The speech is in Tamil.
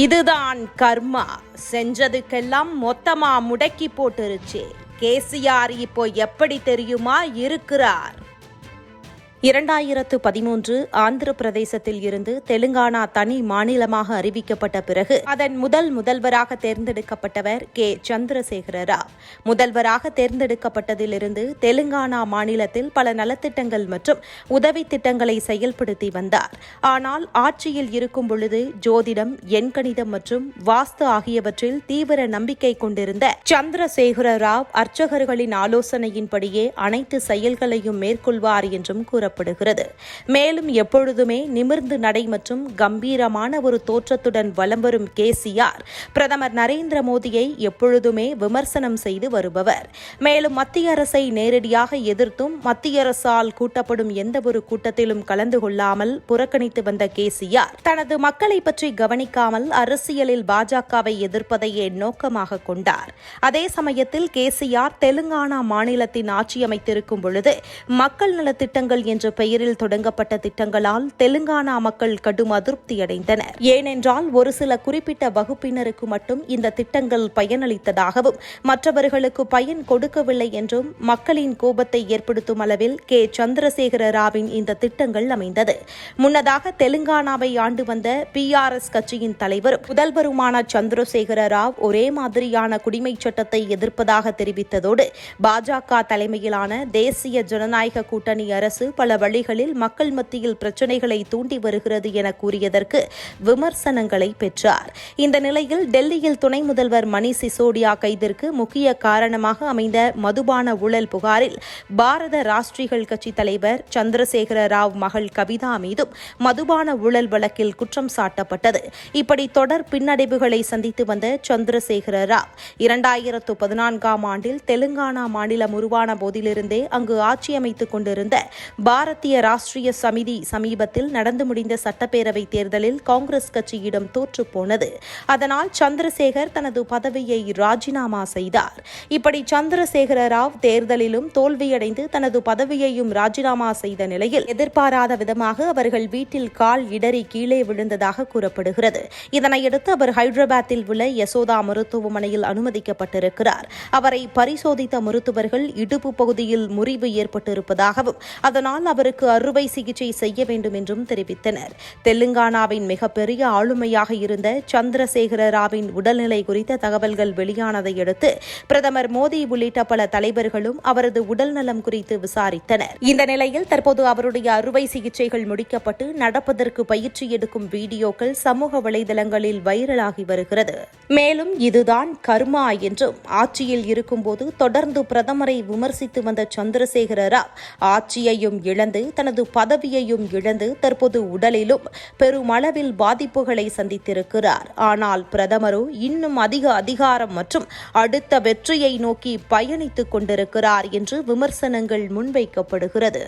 இதுதான் கர்மா. செஞ்சதுக்கெல்லாம் மொத்தமா முடக்கி போட்டுருச்சு. கேசிஆர் இப்போ எப்படி தெரியுமா இருக்கிறார்? இரண்டாயிரத்து பதிமூன்று ஆந்திர பிரதேசத்தில் இருந்து தெலுங்கானா தனி மாநிலமாக அறிவிக்கப்பட்ட பிறகு அதன் முதல் முதல்வராக தேர்ந்தெடுக்கப்பட்டவர் கே. சந்திரசேகர ராவ் முதல்வராக தேர்ந்தெடுக்கப்பட்டதிலிருந்து தெலுங்கானா மாநிலத்தில் பல நலத்திட்டங்கள் மற்றும் உதவி திட்டங்களை செயல்படுத்தி வந்தார். ஆனால் ஆட்சியில் இருக்கும் பொழுது ஜோதிடம் எண்கணிதம் மற்றும் வாஸ்து ஆகியவற்றில் தீவிர நம்பிக்கை கொண்டிருந்த சந்திரசேகர ராவ் அர்ச்சகர்களின் ஆலோசனையின்படியே அனைத்து செயல்களையும் மேற்கொள்வார் என்றும் கூறப்படுகிறது மேலும் எப்பொழுதுமே நிமிர்ந்து நடை மற்றும் கம்பீரமான ஒரு தோற்றத்துடன் வலம் வரும் கேசிஆர் பிரதமர் நரேந்திர மோடியை எப்பொழுதுமே விமர்சனம் செய்து வருபவர். மேலும் மத்திய அரசை நேரடியாக எதிர்த்தும் மத்திய அரசால் கூட்டப்படும் எந்தவொரு கூட்டத்திலும் கலந்து கொள்ளாமல் புறக்கணித்து வந்த கேசிஆர் தனது மக்களை பற்றி கவனிக்காமல் அரசியலில் பாஜகவை எதிர்ப்பதையே நோக்கமாக கொண்டார். அதே சமயத்தில் கேசிஆர் தெலுங்கானா மாநிலத்தின் ஆட்சி அமைத்திருக்கும் பொழுது மக்கள் நலத்திட்டங்கள் என்ற பெயரில் தொடங்கப்பட்ட திட்டங்களால் தெலுங்கானா மக்கள் கடும் அதிருப்தியடைந்தனர் ஏனென்றால் ஒரு சில குறிப்பிட்ட வகுப்பினருக்கு மட்டும் இந்த திட்டங்கள் பயனளித்ததாகவும் மற்றவர்களுக்கு பயன் கொடுக்கவில்லை என்றும் மக்களின் கோபத்தை ஏற்படுத்தும் அளவில் கே. சந்திரசேகர ராவின் இந்த திட்டங்கள் அமைந்தது. முன்னதாக தெலுங்கானாவை ஆண்டு வந்த பி. கட்சியின் தலைவரும் முதல்வருமான சந்திரசேகர ராவ் ஒரே மாதிரியான குடிமைச் சட்டத்தை எதிர்ப்பதாக தெரிவித்ததோடு பாஜக தலைமையிலான தேசிய ஜனநாயக கூட்டணி அரசு பல பல வழிகளில் மக்கள் மத்தியில் பிரச்சினைகளை தூண்டி வருகிறது என கூறியதற்கு விமர்சனங்களை பெற்றார். இந்த நிலையில் டெல்லியில் துணை முதல்வர் மணி சிசோடியா கைதிற்கு முக்கிய காரணமாக அமைந்த மதுபான ஊழல் புகாரில் பாரத ராஷ்டிரிகள் கட்சி தலைவர் சந்திரசேகர ராவ் மகள் கவிதா மீதும் மதுபான ஊழல் வழக்கில் குற்றம் சாட்டப்பட்டது. இப்படி தொடர் பின்னடைவுகளை சந்தித்து வந்த சந்திரசேகர ராவ் இரண்டாயிரத்து பதினான்காம் ஆண்டில் தெலுங்கானா மாநிலம் உருவான போதிலிருந்தே அங்கு ஆட்சி அமைத்துக் கொண்டிருந்த பாரதிய ராஷ்டிரிய சமிதி சமீபத்தில் நடந்து முடிந்த சட்டப்பேரவை தேர்தலில் காங்கிரஸ் கட்சியிடம் தோற்றுப்போனது அதனால் சந்திரசேகர் தனது பதவியை ராஜினாமா செய்தார். இப்படி சந்திரசேகர ராவ் தேர்தலிலும் தோல்வியடைந்து தனது பதவியையும் ராஜினாமா செய்த நிலையில் எதிர்பாராத விதமாக அவர்கள் வீட்டில் கால் இடறி கீழே விழுந்ததாக கூறப்படுகிறது. இதனையடுத்து அவர் ஹைதராபாத்தில் உள்ள யசோதா மருத்துவமனையில் அனுமதிக்கப்பட்டிருக்கிறார். அவரை பரிசோதித்த மருத்துவர்கள் இடுப்பு பகுதியில் முறிவு ஏற்பட்டிருப்பதாகவும் அதனால் அவருக்கு அறுவை சிகிச்சை செய்ய வேண்டும் என்றும் தெரிவித்தனர். தெலுங்கானாவின் மிகப்பெரிய ஆளுமையாக இருந்த சந்திரசேகர ராவின் உடல்நிலை குறித்த தகவல்கள் வெளியானதை அடுத்து பிரதமர் மோடி உள்ளிட்ட பல தலைவர்களும் அவரது உடல்நலம் குறித்து விசாரித்தனர். இந்த நிலையில் தற்போது அவருடைய அறுவை சிகிச்சைகள் முடிக்கப்பட்டு நடப்பதற்கு பயிற்சி எடுக்கும் வீடியோக்கள் சமூக வலைதளங்களில் வைரலாகி வருகிறது. மேலும் இதுதான் கர்மா என்றும் ஆட்சியில் இருக்கும்போது தொடர்ந்து பிரதமரை விமர்சித்து வந்த சந்திரசேகர ராவ் ஆட்சியையும் இழந்து தனது பதவியையும் இழந்து தற்போது உடலிலும் பெருமளவில் பாதிப்புகளை சந்தித்திருக்கிறார். ஆனால் பிரதமரோ இன்னும் அதிக அதிகாரம் மற்றும் அடுத்த வெற்றியை நோக்கி பயணித்துக் கொண்டிருக்கிறார் என்று விமர்சனங்கள் முன்வைக்கப்படுகிறது.